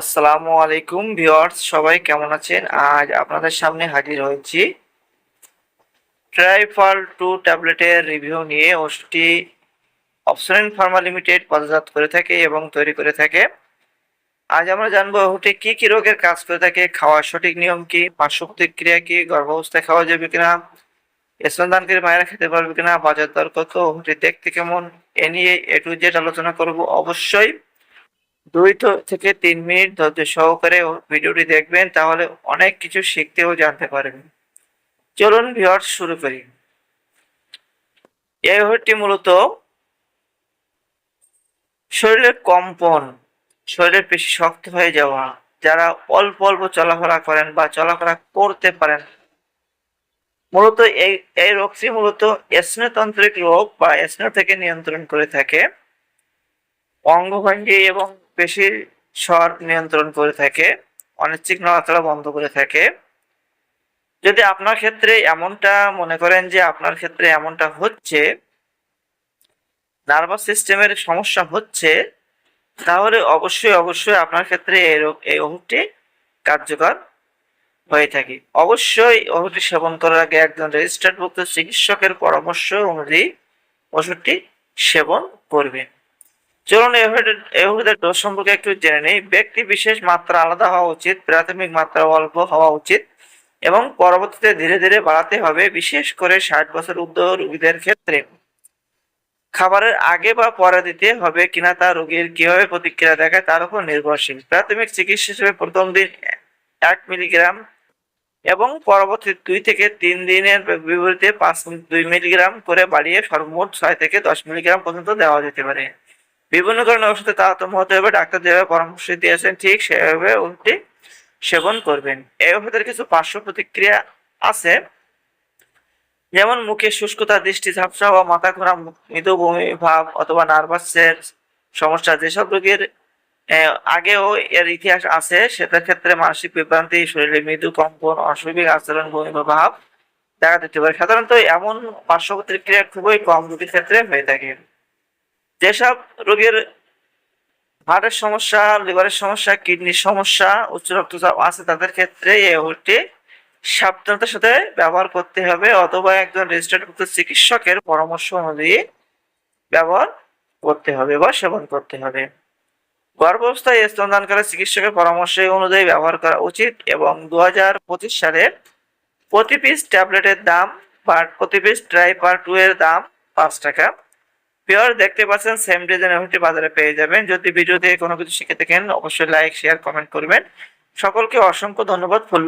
আসসালামু আলাইকুম ভিউয়ার্স, সবাই কেমন আছেন? আজ আপনাদের সামনে হাজির হয়েছি ট্রাইফল টু ট্যাবলেটের রিভিউ নিয়ে ওষুধটি অপশন ফার্মা লিমিটেড বাজারজাত করে থাকে এবং তৈরি করে থাকে। আজ আমরা জানব ওষুধটি কি কি রোগের কাজ করে থাকে, খাওয়ার সঠিক নিয়ম কি পার্শ্ব প্রতিক্রিয়া কি, গর্ভাবস্থায় খাওয়া যাবে কিনা স্তনদানকারী মায়েরা খেতে পারবে কিনা, বাজার দর কত ওষুধটি দেখতে কেমন, এ নিয়ে এ টু জেড আলোচনা করব অবশ্যই। দুই থেকে তিন মিনিট ধৈর্য সহকারে ভিডিওটি দেখবেন, তাহলে অনেক কিছু শিখতে ও জানতে পারবেন। চলুন ভিউয়ার্স শুরু করি। এই ওষুধটি মূলত শরীরের কম্পন শরীরের পেশি শক্ত হয়ে যাওয়া, যারা অল্প অল্প চলাফেরা করেন বা চলাফেরা করতে পারেন। মূলত এই এই রোগটি মূলত স্নেহতান্ত্রিক রোগ বা স্নেহ থেকে নিয়ন্ত্রণ করে থাকে। অঙ্গভঙ্গি এবং পেশির স্বর নিয়ন্ত্রণ করে থাকে, অনিচ্ছিক নড়াচড়া বন্ধ করে থাকে। যদি আপনার ক্ষেত্রে এমনটা মনে করেন যে আপনার ক্ষেত্রে এমনটা হচ্ছে নার্ভাস সিস্টেমের সমস্যা হচ্ছে, তাহলে অবশ্যই অবশ্যই আপনার ক্ষেত্রে এই ওষুধটি কার্যকর হয়ে থাকে। অবশ্যই ওষুধটি সেবন করার আগে একজন রেজিস্টার্ড ভুক্ত চিকিৎসকের পরামর্শ অনুযায়ী ওষুধটি সেবন করবেন। চলুন ডোজ সম্পর্কে একটু জেনে নেই। ব্যক্তি বিশেষ মাত্রা আলাদা হওয়া উচিত, প্রাথমিক মাত্রা অল্প হওয়া উচিত এবং পরবর্তীতে ধীরে ধীরে বাড়াতে হবে, বিশেষ করে ষাট বছর ঊর্ধ্ব রোগীদের ক্ষেত্রে। খাবারের আগে বা পরে দিতে হবে কিনা তা রোগীর কীভাবে প্রতিক্রিয়া দেখায় তার উপর নির্ভরশীল। প্রাথমিক চিকিৎসা হিসেবে প্রথম দিন এক মিলিগ্রাম এবং পরবর্তী দুই থেকে তিন দিনের বিপরীতে পাঁচ দুই মিলিগ্রাম করে বাড়িয়ে সর্বমোট ছয় থেকে দশ মিলিগ্রাম পর্যন্ত দেওয়া যেতে পারে। বিভিন্ন কারণে ওষুধে তারতম্য হতে হবে, ডাক্তার যেভাবে পরামর্শ দিয়েছেন, ঠিক সেভাবে ওষুধটি সেবন করবেন। এই ওষুধের কিছু পার্শ্ব প্রতিক্রিয়া আছে। যেমন মুখে শুষ্কতা, দৃষ্টি ঝাপসা বা মাথা ঘোরা, মৃদু বমি, ভাব অথবা নার্ভাসের সমস্যা যেসব রোগীর আগেও এর ইতিহাস আছে, সেটার ক্ষেত্রে মানসিক বিভ্রান্তি, শরীরে মৃদু কম্পন, অস্বাভাবিক আচরণ, বমি ভাব দেখা দিতে পারে। সাধারণত এমন পার্শ্ব প্রতিক্রিয়া খুবই কম রোগীর ক্ষেত্রে হয়ে থাকে। যেসব রোগীর হার্টের সমস্যা, লিভারের সমস্যা, কিডনির সমস্যা, উচ্চ রক্তচাপ আছে, তাদের ক্ষেত্রে এই ওষুধটি সাবধানতার সাথে ব্যবহার করতে হবে অথবা একজন রেজিস্টার্ডভুক্ত চিকিৎসকের পরামর্শ অনুযায়ী ব্যবহার করতে হবে বা সেবন করতে হবে। গর্ভাবস্থায় স্তনদানকারী চিকিৎসকের পরামর্শ অনুযায়ী ব্যবহার করা উচিত এবং দু হাজার পঁচিশ সালে প্রতি পিস ট্যাবলেটের দাম বা প্রতি পিস ট্রাইপার টু এর দাম পাঁচ টাকা। পিওর দেখতে পাচ্ছেন সেম ডিজাইন ওষুধটি বাজারে পেয়ে যাবেন। যদি ভিডিও দিয়ে কোনো কিছু শিখে থাকেন, অবশ্যই লাইক শেয়ার কমেন্ট করবেন। সকলকে অসংখ্য ধন্যবাদ। ফুল